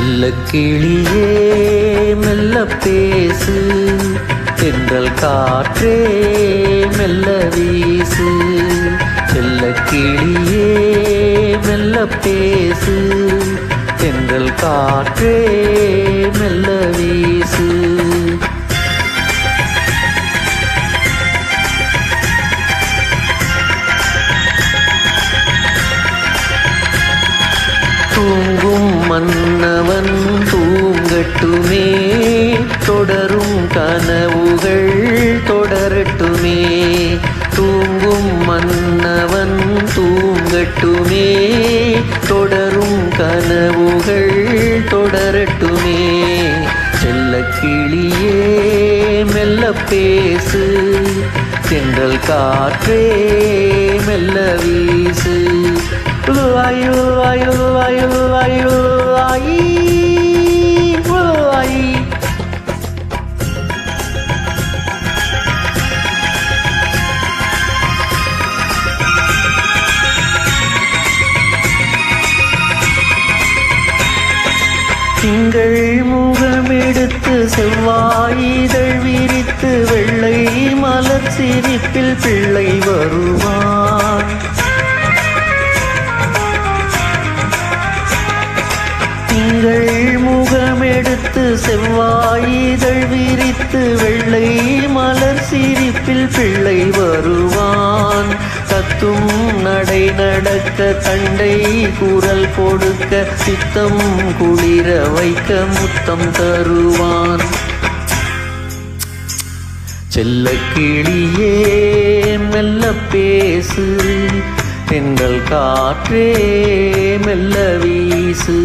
செல்லக்கிளியே மெல்ல பேசு. தென்றல் காற்றே மெல்ல வீசு. செல்ல கிளியே மெல்ல பேசு. தென்றல் காற்றே மெல்ல வீசு. தூங்கும் மன்னவன் தூங்கட்டுமே தொடரும் கனவுகள் தொடரட்டுமே. தூங்கும் மன்னவன் தூங்கட்டுமே தொடரும் கனவுகள் தொடரட்டுமே. செல்ல கிளியே மெல்ல பேசு தென்றல் காற்றே மெல்ல வீசு. ஐயோ ஐயோ ஐயோ ஐயோ வாயி வாயி திங்கள் முகமெடுத்து செவ்வாயிதழ் விரித்து வெள்ளை மலர் சிரிப்பில் பிள்ளை வரும். திங்கள் முகமெடுத்து செவ்வாயிதழ் விரித்து வெள்ளை மலர் சிரிப்பில் பிள்ளை வருவான். கத்தும் நடை நடக்க தண்டை குரல் கொடுக்க சித்தம் குளிர வைக்க முத்தம் தருவான். செல்ல கிளியே மெல்ல பேசு. தென்றல் காற்றே மெல்ல வீசு.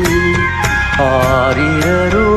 ஆரிரரோ